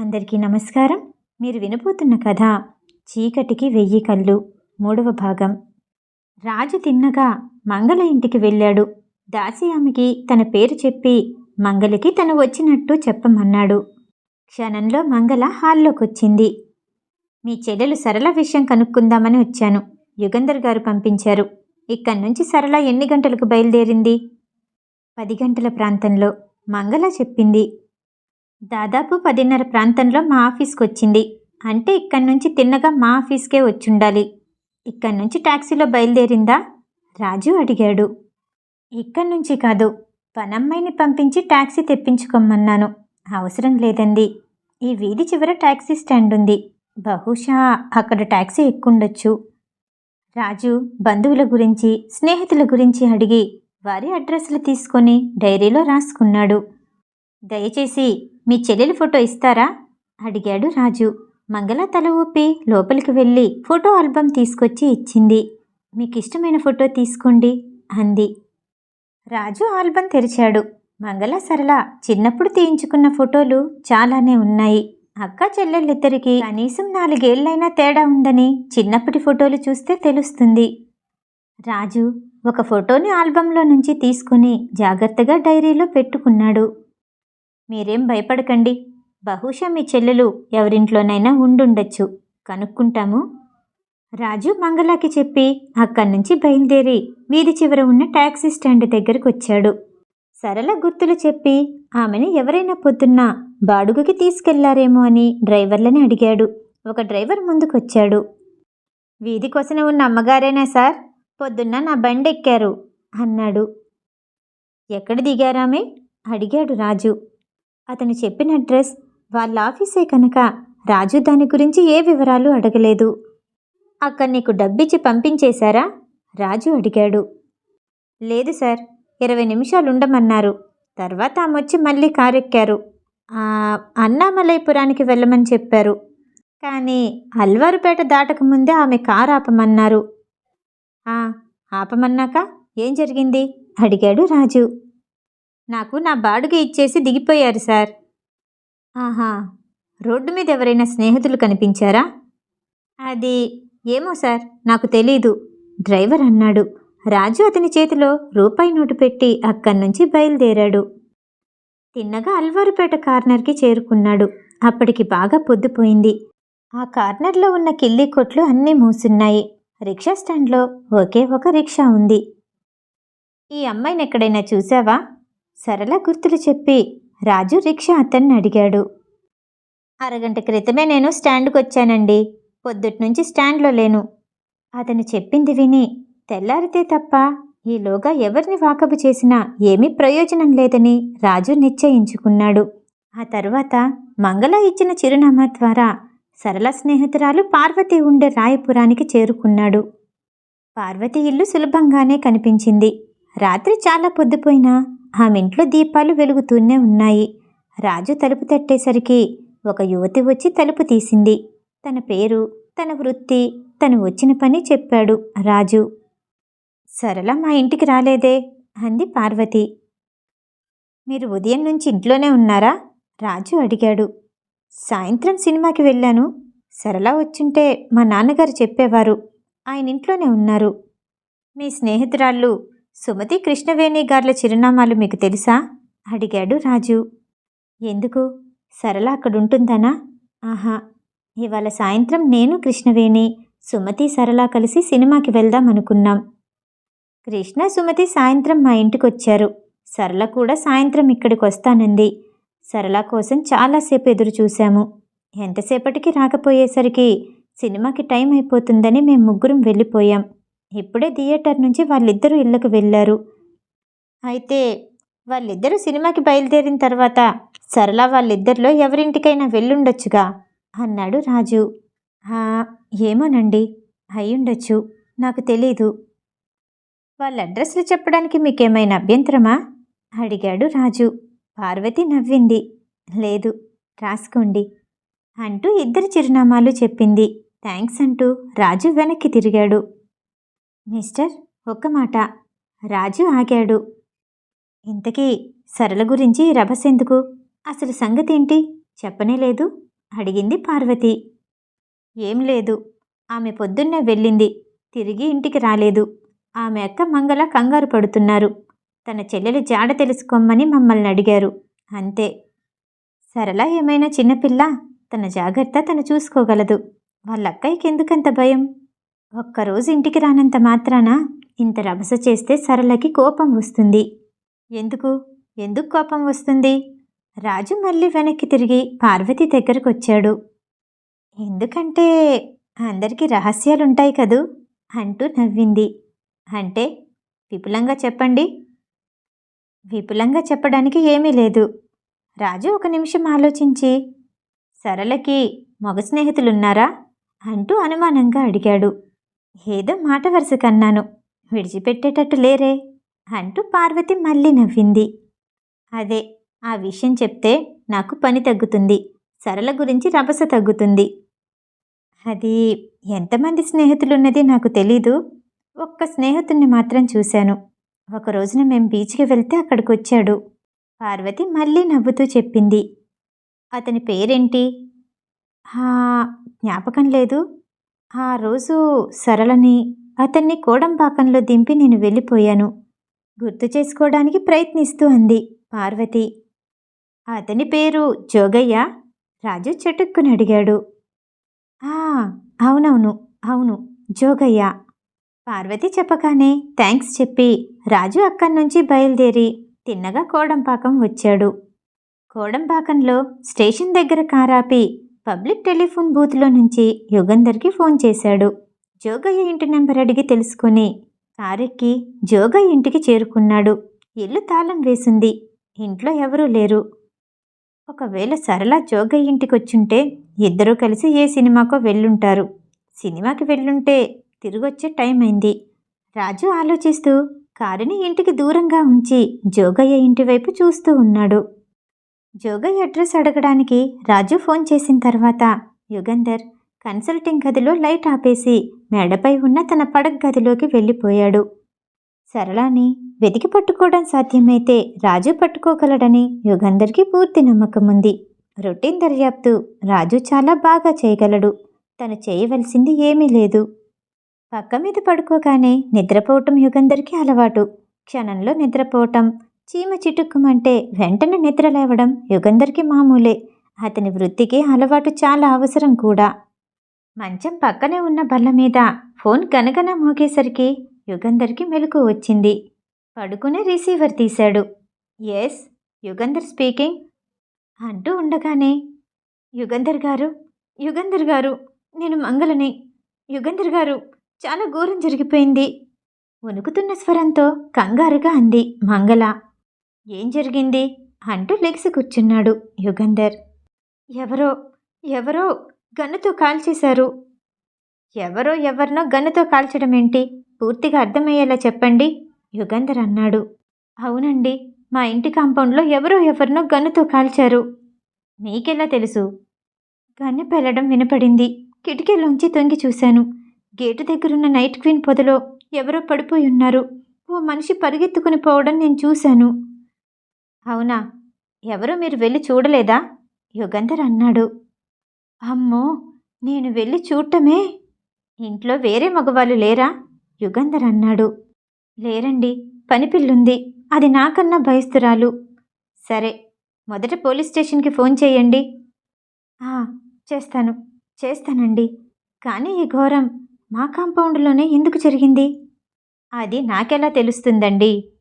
అందరికీ నమస్కారం. మీరు వినబోతున్న కథ చీకటికి వెయ్యి కళ్ళు మూడవ భాగం. రాజు తిన్నగా మంగళ ఇంటికి వెళ్ళాడు. దాసి ఆమెకి తన పేరు చెప్పి మంగలికి తను వచ్చినట్టు చెప్పమన్నాడు. క్షణంలో మంగళ హాల్లోకొచ్చింది. మీ చెల్లెలు సరళ విషయం కనుక్కుందామని వచ్చాను. యుగంధర్ గారు పంపించారు. ఇక్కడి నుంచి సరళ ఎన్ని గంటలకు బయలుదేరింది? పది గంటల ప్రాంతంలో మంగళ చెప్పింది. దాదాపు పదిన్నర ప్రాంతంలో మా ఆఫీస్కి వచ్చింది అంటే ఇక్కడి నుంచి తిన్నగా మా ఆఫీస్కే వచ్చుండాలి. ఇక్కడి నుంచి టాక్సీలో బయలుదేరిందా? రాజు అడిగాడు. ఇక్కడి నుంచి కాదు. పనమ్మాయిని పంపించి టాక్సీ తెప్పించుకోమన్నాను. అవసరం లేదండి. ఈ వీధి చివర టాక్సీ స్టాండ్ ఉంది. బహుశా అక్కడ టాక్సీ ఎక్కుండొచ్చు రాజు బంధువుల గురించి స్నేహితుల గురించి అడిగి వారి అడ్రస్లు తీసుకొని డైరీలో రాసుకున్నాడు. దయచేసి మీ చెల్లెలి ఫోటో ఇస్తారా? అడిగాడు రాజు. మంగళ తల ఊపి లోపలికి వెళ్ళి ఫోటో ఆల్బమ్ తీసుకొచ్చి ఇచ్చింది. మీకు ఇష్టమైన ఫోటో తీసుకోండి అంది. రాజు ఆల్బమ్ తెరిచాడు. మంగళ సరళ చిన్నప్పుడు తీయించుకున్న ఫోటోలు చాలానే ఉన్నాయి. అక్క చెల్లెళ్ళిద్దరికీ కనీసం నాలుగేళ్ళైనా తేడా ఉందని చిన్నప్పటి ఫోటోలు చూస్తే తెలుస్తుంది. రాజు ఒక ఫోటోని ఆల్బంలో నుంచి తీసుకుని జాగ్రత్తగా డైరీలో పెట్టుకున్నాడు. మీరేం భయపడకండి. బహుశా మీ చెల్లెలు ఎవరింట్లోనైనా ఉండుండొచ్చు. కనుక్కుంటాము. రాజు మంగళకి చెప్పి అక్కడి నుంచి బయలుదేరి వీధి చివర ఉన్న టాక్సీ స్టాండ్ దగ్గరకు వచ్చాడు సరళ గుర్తులు చెప్పి ఆమెను ఎవరైనా పొద్దున్న బాడుగకి తీసుకెళ్ళారేమో అని డ్రైవర్లని అడిగాడు. ఒక డ్రైవర్ ముందుకొచ్చాడు. వీధి కోసమే ఉన్న అమ్మగారేనా సార్? పొద్దున్న నా బండి ఎక్కారు అన్నాడు. ఎక్కడ దిగారామే? అడిగాడు రాజు. అతను చెప్పిన అడ్రస్ వాళ్ళ ఆఫీసే కనుక. రాజు దాని గురించి ఏ వివరాలు అడగలేదు. అక్కడ నీకు డబ్బిచ్చి పంపించేశారా? రాజు అడిగాడు. లేదు సార్ ఇరవై నిమిషాలు ఉండమన్నారు తర్వాత ఆమె వచ్చి మళ్ళీ కారెక్కారు. అన్నామలైపురానికి వెళ్ళమని చెప్పారు. కానీ అల్వారుపేట దాటకముందే ఆమె కారు ఆపమన్నారు. ఆపమన్నాక ఏం జరిగింది? అడిగాడు రాజు. నాకు నా బాడుగ ఇచ్చేసి దిగిపోయారు సార్. ఆహా రోడ్డు మీద ఎవరైనా స్నేహితులు కనిపించారా? అది ఏమో సార్ నాకు తెలీదు. డ్రైవర్ అన్నాడు. రాజు అతని చేతిలో రూపాయి నోటు పెట్టి అక్కడి నుంచి బయలుదేరాడు. తిన్నగా అల్వారుపేట కార్నర్కి చేరుకున్నాడు. అప్పటికి బాగా పొద్దుపోయింది. ఆ కార్నర్లో ఉన్న కిల్లి కొట్లు అన్నీ మూసున్నాయి. రిక్షా స్టాండ్లో ఒకే ఒక రిక్షా ఉంది. ఈ అమ్మాయిని ఎక్కడైనా చూసావా? సరళ గుర్తులు చెప్పి రాజు రిక్షా అతన్ని అడిగాడు. అరగంట క్రితమే నేను స్టాండ్కి వచ్చానండి పొద్దుటి నుంచి స్టాండ్లో లేను. అతను చెప్పింది విని తెల్లారితే తప్ప ఈలోగా ఎవరిని వాకబు చేసినా ఏమీ ప్రయోజనం లేదని రాజు నిశ్చయించుకున్నాడు. ఆ తర్వాత మంగళ ఇచ్చిన చిరునామా ద్వారా సరళ స్నేహితురాలు పార్వతి ఉండే రాయపురానికి చేరుకున్నాడు. పార్వతి ఇల్లు సులభంగానే కనిపించింది. రాత్రి చాలా పొద్దుపోయినా ఆమె ఇంట్లో దీపాలు వెలుగుతూనే ఉన్నాయి. రాజు తలుపు తట్టేసరికి ఒక యువతి వచ్చి తలుపు తీసింది. తన పేరు తన వృత్తి తను వచ్చిన పని చెప్పాడు రాజు. సరళ మా ఇంటికి రాలేదే? అంది పార్వతి. మీరు ఉదయం నుంచి ఇంట్లోనే ఉన్నారా? రాజు అడిగాడు. సాయంత్రం సినిమాకి వెళ్ళాను. సరళ వచ్చుంటే మా నాన్నగారు చెప్పేవారు. ఆయన ఇంట్లోనే ఉన్నారు. మీ స్నేహితురాళ్ళు సుమతి కృష్ణవేణి గార్ల చిరునామాలు మీకు తెలుసా? అడిగాడు రాజు. ఎందుకు? సరళ అక్కడుంటుందనా? ఆహా ఇవాళ సాయంత్రం నేను కృష్ణవేణి సుమతి సరళ కలిసి సినిమాకి వెళ్దాం అనుకున్నాం. కృష్ణ సుమతి సాయంత్రం మా ఇంటికి వచ్చారు సరళ కూడా సాయంత్రం ఇక్కడికి వస్తానంది. సరళ కోసం చాలాసేపు ఎదురు చూశాము. ఎంతసేపటికి రాకపోయేసరికి సినిమాకి టైం అయిపోతుందని మేము ముగ్గురం వెళ్ళిపోయాం. ఇప్పుడే థియేటర్ నుంచి వాళ్ళిద్దరూ ఇళ్ళకు వెళ్ళారు. అయితే వాళ్ళిద్దరూ సినిమాకి బయలుదేరిన తర్వాత సరళ వాళ్ళిద్దరిలో ఎవరింటికైనా వెళ్ళుండొచ్చుగా? అన్నాడు రాజు. ఏమోనండి అయ్యుండొచ్చు నాకు తెలీదు. వాళ్ళ అడ్రస్లు చెప్పడానికి మీకేమైనా అభ్యంతరమా? అడిగాడు రాజు. పార్వతి నవ్వింది. లేదు రాసుకోండి అంటూ ఇద్దరు చిరునామాలు చెప్పింది. థ్యాంక్స్ అంటూ రాజు వెనక్కి తిరిగాడు. మిస్టర్ ఒక్క మాట. రాజు ఆగాడు. ఇంతకీ సరళ గురించి రభసెందుకు అసలు సంగతేంటి? చెప్పనే లేదు. అడిగింది పార్వతి. ఏం లేదు. ఆమె పొద్దున్నే వెళ్ళింది. తిరిగి ఇంటికి రాలేదు. ఆమె అక్క మంగళ కంగారు పడుతున్నారు. తన చెల్లెలు జాడ తెలుసుకోమని మమ్మల్ని అడిగారు. అంతే. సరళ ఏమైనా చిన్నపిల్ల? తన జాగ్రత్త తను చూసుకోగలదు. వాళ్ళ అక్కయ్యకి ఎందుకంత భయం? ఒక్కరోజు ఇంటికి రానంత మాత్రాన ఇంత రభస చేస్తే సరళకి కోపం వస్తుంది. ఎందుకు? ఎందుకు కోపం వస్తుంది? రాజు మళ్ళీ వెనక్కి తిరిగి పార్వతి దగ్గరకు వచ్చాడు ఎందుకంటే అందరికీ రహస్యాలుంటాయి కదూ? అంటూ నవ్వింది. అంటే విపులంగా చెప్పండి? విపులంగా చెప్పడానికి ఏమీ లేదు. రాజు ఒక నిమిషం ఆలోచించి సరళకి మగ స్నేహితులున్నారా? అంటూ అనుమానంగా అడిగాడు. ఏదో మాట వరుస కన్నాను. విడిచిపెట్టేటట్టు లేరే అంటూ పార్వతి మళ్ళీ నవ్వింది. అదే ఆ విషయం చెప్తే నాకు పని తగ్గుతుంది. సరళ గురించి రభస తగ్గుతుంది. అది ఎంతమంది స్నేహితులున్నది నాకు తెలీదు. ఒక్క స్నేహితుడిని మాత్రం చూశాను. ఒక రోజున మేం బీచ్కి వెళ్తే అక్కడికి వచ్చాడు పార్వతి మళ్ళీ నవ్వుతూ చెప్పింది. అతని పేరేంటి? జ్ఞాపకం లేదు. ఆ రోజు సరళని అతన్ని కోడంపాకంలో దింపి నేను వెళ్ళిపోయాను. గుర్తు చేసుకోవడానికి ప్రయత్నిస్తూ అంది పార్వతి. అతని పేరు జోగయ్య రాజు చటుక్కుని అడిగాడు. "ఆ, అవునవును అవును జోగయ్య. పార్వతి చెప్పగానే థ్యాంక్స్ చెప్పి రాజు అక్కడి నుంచి బయలుదేరి తిన్నగా కోడంపాకం వచ్చాడు. కోడంపాకంలో స్టేషన్ దగ్గర కారాపి పబ్లిక్ టెలిఫోన్ బూత్లో నుంచి యుగంధర్కి ఫోన్ చేశాడు. జోగయ్య ఇంటి నెంబర్ అడిగి తెలుసుకుని కారెక్కి జోగయ్య ఇంటికి చేరుకున్నాడు. ఇల్లు తాళం వేసింది. ఇంట్లో ఎవరూ లేరు. ఒకవేళ సరళ జోగయ్య ఇంటికి వచ్చుంటే ఇద్దరూ కలిసి ఏ సినిమాకో వెళ్ళుంటారు. సినిమాకి వెళ్ళుంటే తిరిగొచ్చే టైం అయింది రాజు ఆలోచిస్తూ కారుని ఇంటికి దూరంగా ఉంచి జోగయ్య ఇంటి వైపు చూస్తూ ఉన్నాడు. జోగయ్య అడ్రస్ అడగడానికి రాజు ఫోన్ చేసిన తర్వాత యుగంధర్ కన్సల్టింగ్ గదిలో లైట్ ఆపేసి మేడపై ఉన్న తన పడగ గదిలోకి వెళ్ళిపోయాడు. సరళాని వెతికి పట్టుకోవడం సాధ్యమైతే రాజు పట్టుకోగలడని యుగంధర్కి పూర్తి నమ్మకం ఉంది. రొటీన్ దర్యాప్తు రాజు చాలా బాగా చేయగలడు. తను చేయవలసింది ఏమీ లేదు. పక్క మీద పడుకోగానే నిద్రపోవటం యుగంధర్కి అలవాటు. క్షణంలో నిద్రపోవటం చీమ చిటుక్కుమంటే వెంటనే నిద్ర లేవడం యుగంధర్కి మామూలే. అతని వృత్తికి అలవాటు చాలా అవసరం కూడా. మంచం పక్కనే ఉన్న బల్ల మీద ఫోన్ గనగన మోగేసరికి యుగంధర్కి మెలకు వచ్చింది. పడుకునే రిసీవర్ తీశాడు. ఎస్ యుగంధర్ స్పీకింగ్ అంటూ ఉండగానే యుగంధర్ గారు యుగంధర్ గారు నేను మంగళని. యుగంధర్ గారు చాలా ఘోరం జరిగిపోయింది. వణుకుతున్న స్వరంతో కంగారుగా అంది మంగళ. ఏం జరిగింది? అంటూ లెగిసి కూర్చున్నాడు యుగంధర్. ఎవరో ఎవరో గన్నుతో కాల్చేశారు. ఎవరో ఎవరినో గన్నుతో కాల్చడం ఏంటి పూర్తిగా అర్థమయ్యేలా చెప్పండి యుగంధర్ అన్నాడు. అవునండి మా ఇంటి కాంపౌండ్లో ఎవరో ఎవరినో గన్నుతో కాల్చారు. మీకెలా తెలుసు? గన్ను పెళ్ళడం వినపడింది. కిటికీలోంచి తొంగి చూశాను. గేటు దగ్గరున్న నైట్ క్వీన్ పొదలో ఎవరో పడిపోయి ఉన్నారు. ఓ మనిషి పరిగెత్తుకుని పోవడం నేను చూశాను. అవునా? ఎవరూ మీరు వెళ్ళి చూడలేదా? యుగంధర్ అన్నాడు. అమ్మో నేను వెళ్ళి చూడటమే? ఇంట్లో వేరే మగవాళ్ళు లేరా? యుగంధర్ అన్నాడు. లేరండి పనిపిల్లుంది అది నాకన్నా భయస్తురాలు. సరే మొదట పోలీస్ స్టేషన్కి ఫోన్ చేయండి. చేస్తాను చేస్తానండి. కానీ ఈ ఘోరం మా కాంపౌండ్లోనే ఎందుకు జరిగింది? అది నాకెలా తెలుస్తుందండి?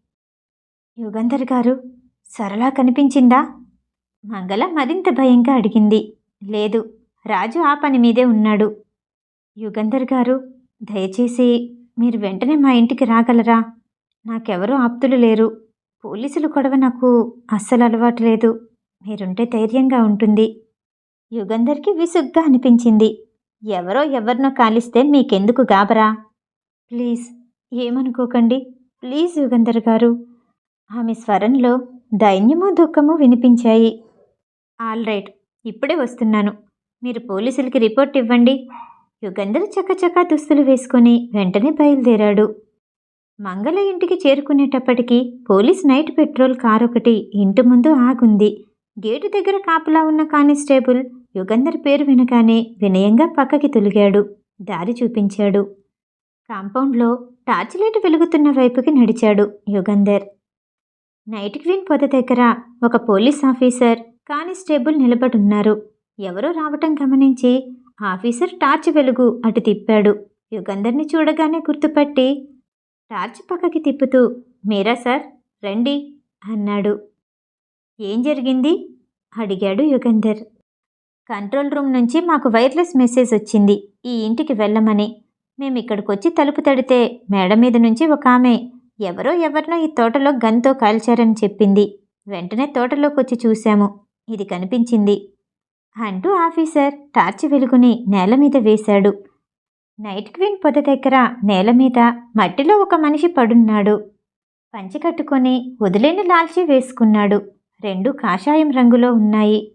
యుగంధర్ గారు సరళ కనిపించిందా? మంగళ మరింత భయంగా అడిగింది. లేదు రాజు ఆ పని మీదే ఉన్నాడు. యుగంధర్ గారు దయచేసి మీరు వెంటనే మా ఇంటికి రాగలరా? నాకెవరూ ఆప్తులు లేరు. పోలీసులు గొడవ నాకు అస్సలు అలవాటు లేదు. మీరుంటే ధైర్యంగా ఉంటుంది. యుగంధర్కి విసుగ్గా అనిపించింది. ఎవరో ఎవరినో కాలిస్తే మీకెందుకు గాబరా? ప్లీజ్ ఏమనుకోకండి. ప్లీజ్ యుగంధర్ గారు ఆమె స్వరంలో దైన్యము దుఃఖము వినిపించాయి. All right. ఇప్పుడే వస్తున్నాను. మీరు పోలీసులకి రిపోర్ట్ ఇవ్వండి. యుగంధర్ చకచకా దుస్తులు వేసుకొని వెంటనే బయలుదేరాడు. మంగళ ఇంటికి చేరుకునేటప్పటికీ పోలీస్ నైట్ పెట్రోల్ కార్ ఒకటి ఇంటి ముందు ఆగుంది. గేటు దగ్గర కాపలా ఉన్న కానిస్టేబుల్ యుగంధర్ పేరు వినగానే వినయంగా పక్కకి తొలిగాడు. దారి చూపించాడు. కాంపౌండ్లో టార్చ్ లైట్ వెలుగుతున్న వైపుకి నడిచాడు యుగంధర్. నైట్ క్వీన్ పొద దగ్గర ఒక పోలీస్ ఆఫీసర్ కానిస్టేబుల్ నిలబడున్నారు. ఎవరో రావటం గమనించి ఆఫీసర్ టార్చ్ వెలుగు అటు తిప్పాడు. యుగంధర్ని చూడగానే గుర్తుపట్టి టార్చ్ పక్కకి తిప్పుతూ మీరా సార్? రండి అన్నాడు. ఏం జరిగింది? అడిగాడు యుగంధర్. కంట్రోల్ రూమ్ నుంచి మాకు వైర్లెస్ మెసేజ్ వచ్చింది. ఈ ఇంటికి వెళ్ళమని. మేము ఇక్కడికి వచ్చి తలుపు తడితే మేడ మీద నుంచి ఒక ఆమె ఎవరో ఎవరినో ఈ తోటలో గన్తో కాల్చారని చెప్పింది. వెంటనే తోటలోకి వచ్చి చూశాము. ఇది కనిపించింది. అంటూ ఆఫీసర్ టార్చ్ వెలుగుని నేల మీద వేశాడు. నైట్ క్వీన్ పొద దగ్గర నేల మీద మట్టిలో ఒక మనిషి పడున్నాడు. పంచి కట్టుకొని వదిలేని లాల్చి వేసుకున్నాడు. రెండు కాషాయం రంగులో ఉన్నాయి.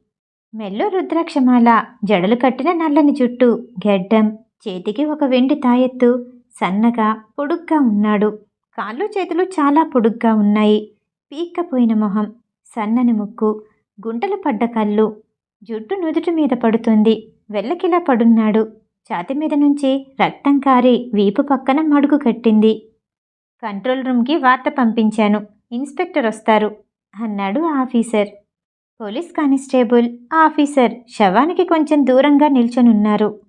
మెల్లో రుద్రాక్షమాల జడలు కట్టిన నల్లని జుట్టు గెడ్డం చేతికి ఒక వెండి తాయెత్తు సన్నగా పొడుగ్గా ఉన్నాడు. కాళ్ళు చేతులు చాలా పొడుగ్గా ఉన్నాయి. పీక్కపోయిన మొహం సన్నని ముక్కు గుంటలు పడ్డ కళ్ళు. జుట్టు నుదుటి మీద పడుతుంది. వెళ్ళకిలా పడున్నాడు. ఛాతి మీద నుంచి రక్తం కారి వీపు పక్కన మడుగు కట్టింది. కంట్రోల్ రూమ్కి వార్త పంపించాను. ఇన్స్పెక్టర్ వస్తారు అన్నాడు ఆఫీసర్. పోలీస్ కానిస్టేబుల్ ఆఫీసర్ శవానికి కొంచెం దూరంగా నిల్చొనున్నారు.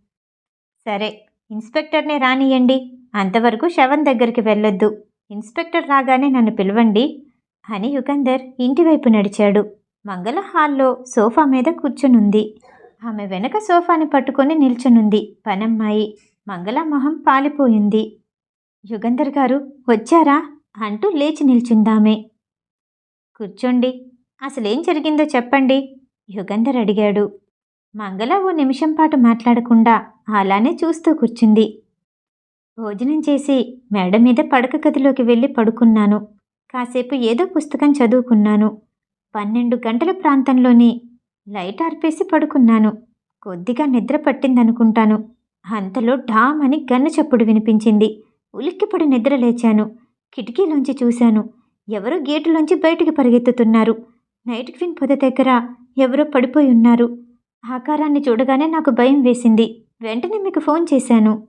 సరే ఇన్స్పెక్టర్నే రానియండి. అంతవరకు శవం దగ్గరికి వెళ్ళొద్దు. ఇన్స్పెక్టర్ రాగానే నన్ను పిలవండి అని యుగంధర్ ఇంటివైపు నడిచాడు. మంగళ హాల్లో సోఫా మీద కూర్చునుంది. ఆమె వెనక సోఫాని పట్టుకొని నిల్చునుంది. పనమ్మాయి. మంగళ మొహం పాలిపోయింది. యుగంధర్ గారు వచ్చారా? అంటూ లేచి నిల్చుందామే. కూర్చోండి. అసలేం జరిగిందో చెప్పండి. యుగంధర్ అడిగాడు. మంగళ ఓ నిమిషం పాటు మాట్లాడకుండా అలానే చూస్తూ కూర్చుంది. భోజనం చేసి మేడ మీద పడక గదిలోకి వెళ్ళి పడుకున్నాను. కాసేపు ఏదో పుస్తకం చదువుకున్నాను. పన్నెండు గంటల ప్రాంతంలోని లైట్ ఆర్పేసి పడుకున్నాను. కొద్దిగా నిద్ర పట్టిందనుకుంటాను. అంతలో ఢామ్ అని గన్ను చప్పుడు వినిపించింది. ఉలిక్కిపడి నిద్ర లేచాను. కిటికీలోంచి చూశాను. ఎవరో గేటులోంచి బయటికి పరిగెత్తుతున్నారు. నైట్ క్వీన్ పొద దగ్గర ఎవరో పడిపోయి ఉన్నారు. ఆకారాన్ని చూడగానే నాకు భయం వేసింది. వెంటనే మీకు ఫోన్ చేశాను.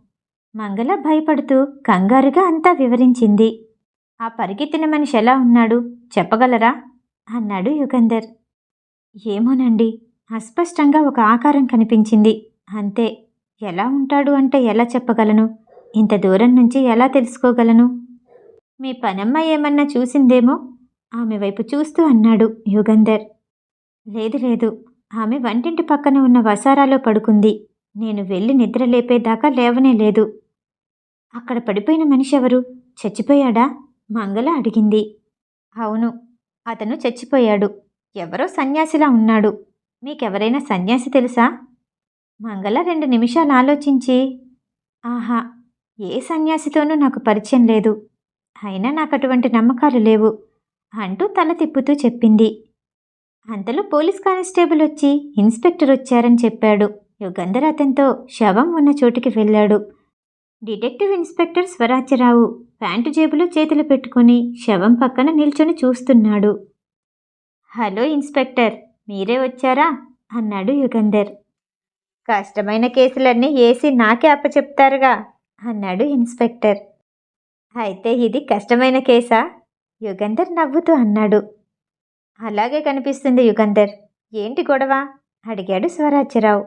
మంగళ భయపడుతూ కంగారుగా అంతా వివరించింది. ఆ పరిగెత్తిన మనిషి ఎలా ఉన్నాడు? చెప్పగలరా? అన్నాడు యుగంధర్. ఏమోనండి అస్పష్టంగా ఒక ఆకారం కనిపించింది. అంతే. ఎలా ఉంటాడు అంటే ఎలా చెప్పగలను? ఇంత దూరం నుంచి ఎలా తెలుసుకోగలను? మీ పనమ్మ ఏమన్నా చూసిందేమో? ఆమె వైపు చూస్తూ అన్నాడు యుగంధర్. లేదు లేదు. ఆమె వంటింటి పక్కన ఉన్న వసారాలో పడుకుంది. నేను వెళ్ళి నిద్ర లేపేదాకా లేవనే లేదు. అక్కడ పడిపోయిన మనిషి ఎవరు చచ్చిపోయాడా? మంగళ అడిగింది. అవును అతను చచ్చిపోయాడు. ఎవరో సన్యాసిలా ఉన్నాడు. మీకెవరైనా సన్యాసి తెలుసా? మంగళ రెండు నిమిషాలు ఆలోచించి ఆహా ఏ సన్యాసితోనూ నాకు పరిచయం లేదు. అయినా నాకు అటువంటి నమ్మకాలు లేవు అంటూ తల తిప్పుతూ చెప్పింది. అంతలో పోలీస్ కానిస్టేబుల్ వచ్చి ఇన్స్పెక్టర్ వచ్చారని చెప్పాడు. యుగంధర్ అతనితో శవం ఉన్న చోటికి వెళ్ళాడు. డిటెక్టివ్ ఇన్స్పెక్టర్ స్వరాజ్యరావు ప్యాంటు జేబులో చేతులు పెట్టుకుని శవం పక్కన నిల్చొని చూస్తున్నాడు. హలో ఇన్స్పెక్టర్ మీరే వచ్చారా? అన్నాడు యుగంధర్. కష్టమైన కేసులన్నీ ఏసీ నాకే అప్పచెప్తారుగా అన్నాడు ఇన్స్పెక్టర్. అయితే ఇది కష్టమైన కేసా? యుగంధర్ నవ్వుతూ అన్నాడు. అలాగే కనిపిస్తుంది యుగంధర్ ఏంటి గొడవ? అడిగాడు స్వరాజ్యరావు.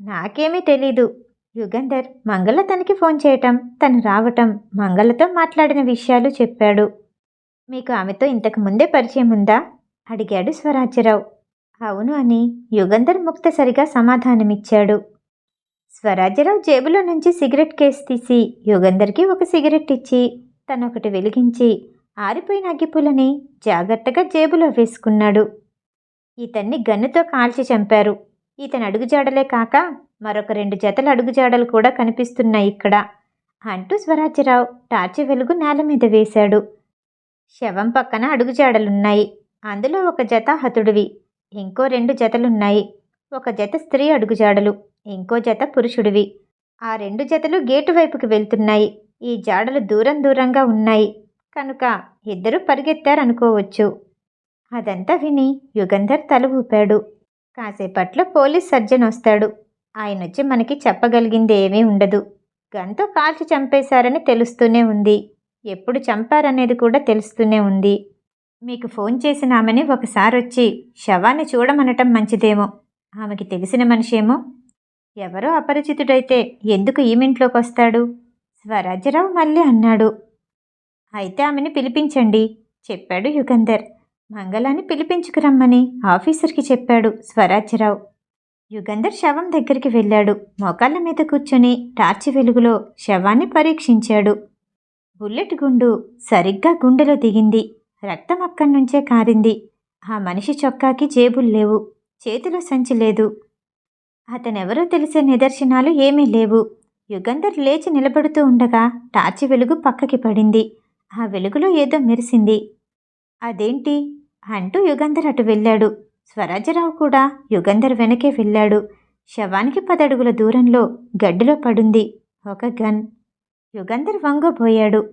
నాకేమీ తెలీదు యుగంధర్ మంగళ తనకి ఫోన్ చేయటం తను రావటం మంగళతో మాట్లాడిన విషయాలు చెప్పాడు. మీకు ఆమెతో ఇంతకు ముందే పరిచయం ఉందా? అడిగాడు స్వరాజ్యరావు. అవును అని యుగంధర్ ముక్తసరిగా సమాధానమిచ్చాడు. స్వరాజ్యరావు జేబులో నుంచి సిగరెట్ కేసు తీసి యుగంధర్కి ఒక సిగరెట్ ఇచ్చి తనొకటి వెలిగించి ఆరిపోయిన అగ్గిపులని జాగ్రత్తగా జేబులో వేసుకున్నాడు. ఇతన్ని గన్నుతో కాల్చి చంపారు. ఇతని అడుగుజాడలే కాక మరొక రెండు జతల అడుగుజాడలు కూడా కనిపిస్తున్నాయి ఇక్కడ. అంటూ స్వరాజ్యరావు టార్చి వెలుగు నేల మీద వేశాడు. శవం పక్కన అడుగుజాడలున్నాయి. అందులో ఒక జత హతుడివి ఇంకో రెండు జతలున్నాయి. ఒక జత స్త్రీ అడుగుజాడలు ఇంకో జత పురుషుడివి. ఆ రెండు జతలు గేటు వైపుకి వెళ్తున్నాయి. ఈ జాడలు దూరం దూరంగా ఉన్నాయి. కనుక ఇద్దరు పరిగెత్తారనుకోవచ్చు. అదంతా విని యుగంధర్ తల ఊపాడు. కాసేపట్లో పోలీస్ సర్జన్ వస్తాడు. ఆయన వచ్చి మనకి చెప్పగలిగింది ఏమీ ఉండదు. గన్తో కాల్చి చంపేశారని తెలుస్తూనే ఉంది. ఎప్పుడు చంపారనేది కూడా తెలుస్తూనే ఉంది. మీకు ఫోన్ చేసిన ఆమెని ఒకసారి వచ్చి శవాన్ని చూడమనటం మంచిదేమో. ఆమెకి తెలిసిన మనిషేమో? ఎవరో అపరిచితుడైతే ఎందుకు ఈమెంట్లోకి వస్తాడు స్వరాజ్యరావు మళ్ళీ అన్నాడు. అయితే ఆమెని పిలిపించండి చెప్పాడు యుగంధర్. మంగళాన్ని పిలిపించుకురమ్మని ఆఫీసర్కి చెప్పాడు స్వరాజ్యరావు. యుగంధర్ శవం దగ్గరికి వెళ్ళాడు. మోకాళ్ళ మీద కూర్చొని టార్చి వెలుగులో శవాన్ని పరీక్షించాడు. బుల్లెట్ గుండు సరిగ్గా గుండెలో దిగింది. రక్తం అక్కడి నుంచే కారింది. ఆ మనిషి చొక్కాకి జేబులు లేవు. చేతిలో సంచి లేదు. అతనెవరో తెలిసే నిదర్శనాలు ఏమీ లేవు. యుగంధర్ లేచి నిలబడుతూ ఉండగా టార్చి వెలుగు పక్కకి పడింది. ఆ వెలుగులో ఏదో మెరిసింది. అదేంటి? అంటూ యుగంధర్ అటు వెళ్ళాడు. స్వరాజ్యరావు కూడా యుగంధర్ వెనకే వెళ్ళాడు. శవానికి పదడుగుల దూరంలో గడ్డిలో పడుంది ఒక గన్. యుగంధర్ వంగబోయాడు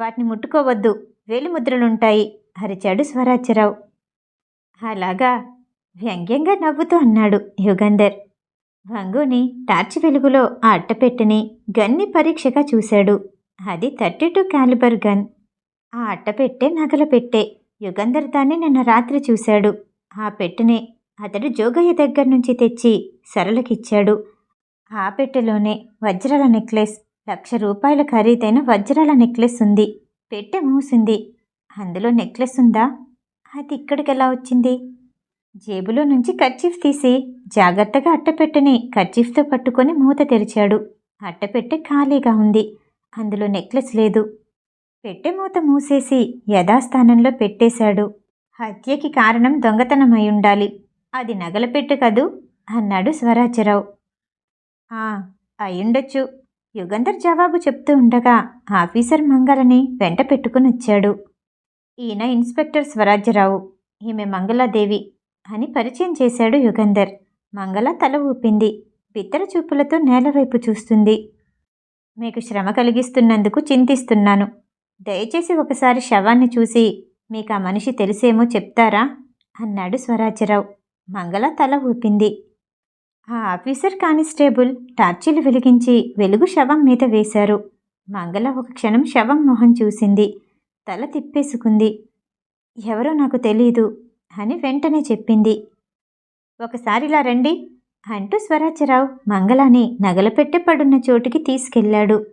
వాటిని ముట్టుకోవద్దు వేలిముద్రలుంటాయి అరిచాడు స్వరాజ్యరావు. అలాగా వ్యంగ్యంగా నవ్వుతూ అన్నాడు యుగంధర్. వంగుని టార్చి వెలుగులో ఆ అట్టపెట్టెని గన్ని పరీక్షగా చూశాడు. అది థర్టీ టూ క్యాలిబర్ గన్. ఆ అట్టపెట్టె నగల పెట్టే. యుగంధర్ దాన్ని నిన్న రాత్రి చూశాడు. ఆ పెట్టెనే అతడు జోగయ్య దగ్గర నుంచి తెచ్చి సరళకిచ్చాడు. ఆ పెట్టెలోనే వజ్రాల నెక్లెస్ లక్ష రూపాయల ఖరీదైన వజ్రాల నెక్లెస్ ఉంది. పెట్టె మూసింది. అందులో నెక్లెస్ ఉందా? అది ఇక్కడికి ఎలా వచ్చింది? జేబులో నుంచి కర్చీఫ్ తీసి జాగ్రత్తగా అట్టపెట్టెని కర్చీఫ్తో పట్టుకొని మూత తెరిచాడు. అట్టపెట్టె ఖాళీగా ఉంది. అందులో నెక్లెస్ లేదు. పెట్టె మూత మూసేసి యథాస్థానంలో పెట్టేశాడు. హత్యకి కారణం దొంగతనమై ఉండాలి అది నగల పెట్టె కదూ? అన్నాడు స్వరాజ్యరావు. ఆ అయ్యుండొచ్చు. యుగంధర్ జవాబు చెప్తూ ఉండగా ఆఫీసర్ మంగళని వెంట పెట్టుకుని వచ్చాడు. ఈయన ఇన్స్పెక్టర్ స్వరాజ్యరావు. ఈమె మంగళాదేవి అని పరిచయం చేశాడు యుగంధర్. మంగళ తల ఊపింది. బిత్తర చూపులతో నేలవైపు చూస్తుంది. మీకు శ్రమ కలిగిస్తున్నందుకు చింతిస్తున్నాను. దయచేసి ఒకసారి శవాన్ని చూసి మీకు ఆ మనిషి తెలిసేమో చెప్తారా? అన్నాడు స్వరాజ్యరావు. మంగళ తల ఊపింది. ఆ ఆఫీసర్ కానిస్టేబుల్ టార్చీలు వెలిగించి వెలుగు శవం మీద వేశారు. మంగళ ఒక క్షణం శవం మొహం చూసింది. తల తిప్పేసుకుంది. ఎవరో నాకు తెలీదు అని వెంటనే చెప్పింది. ఒకసారిలా రండి అంటూ స్వరాజ్యరావు మంగళాన్ని నగలపెట్టె పడున్న చోటుకి తీసుకెళ్ళాడు.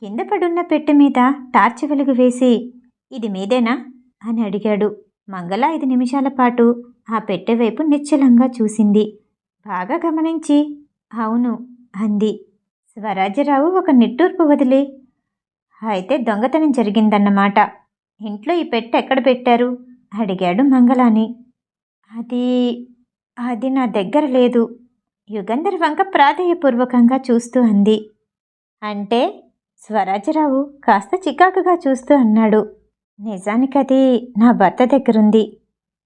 కింద పడున్న పెట్టె మీద టార్చ్ వెలుగు వేసి ఇది మీదేనా? అని అడిగాడు. మంగళ ఐదు నిమిషాల పాటు ఆ పెట్టె వైపు నిశ్చలంగా చూసింది. బాగా గమనించి అవును అంది. స్వరాజ్యరావు ఒక నిట్టూర్పు వదిలి. అయితే దొంగతనం జరిగిందన్నమాట. ఇంట్లో ఈ పెట్టె ఎక్కడ పెట్టారు? అడిగాడు మంగళాని. అది అది నా దగ్గర లేదు. యుగంధర్ వంక ప్రాధేయపూర్వకంగా చూస్తూ అంది. అంటే స్వరాజ్యరావు కాస్త చికాకుగా చూస్తూ అన్నాడు. నిజానికది నా భర్త దగ్గరుంది.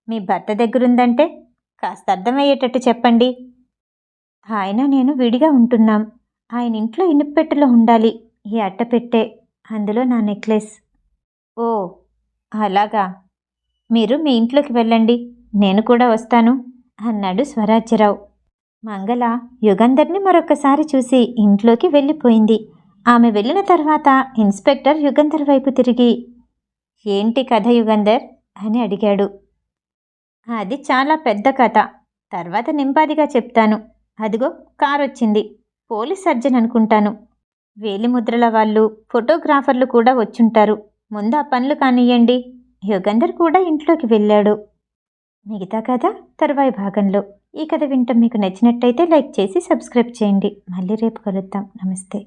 మీ భర్త దగ్గరుందంటే కాస్త అర్థమయ్యేటట్టు చెప్పండి. ఆయన నేను విడిగా ఉంటున్నాం. ఆయన ఇంట్లో ఇనుపెట్టెలో ఉండాలి. ఈ అట్టపెట్టే అందులో నా నెక్లెస్. ఓ అలాగా. మీరు మీ ఇంట్లోకి వెళ్ళండి. నేను కూడా వస్తాను అన్నాడు స్వరాజ్యరావు. మంగళ యుగంధర్ని మరొకసారి చూసి ఇంట్లోకి వెళ్ళిపోయింది. ఆమె వెళ్ళిన తర్వాత ఇన్స్పెక్టర్ యుగంధర్ వైపు తిరిగి ఏంటి కథ యుగంధర్? అని అడిగాడు. అది చాలా పెద్ద కథ. తర్వాత నింపాదిగా చెప్తాను. అదిగో కార్ వచ్చింది పోలీస్ సర్జన్ అనుకుంటాను. వేలిముద్రల వాళ్ళు ఫోటోగ్రాఫర్లు కూడా వచ్చుంటారు. ముందు ఆ పనులు కానియ్యండి. యుగంధర్ కూడా ఇంట్లోకి వెళ్ళాడు. మిగతా కథ తర్వాయి భాగంలో. ఈ కథ వింటాం మీకు నచ్చినట్టయితే లైక్ చేసి సబ్స్క్రైబ్ చేయండి. మళ్ళీ రేపు కలుద్దాం. నమస్తే.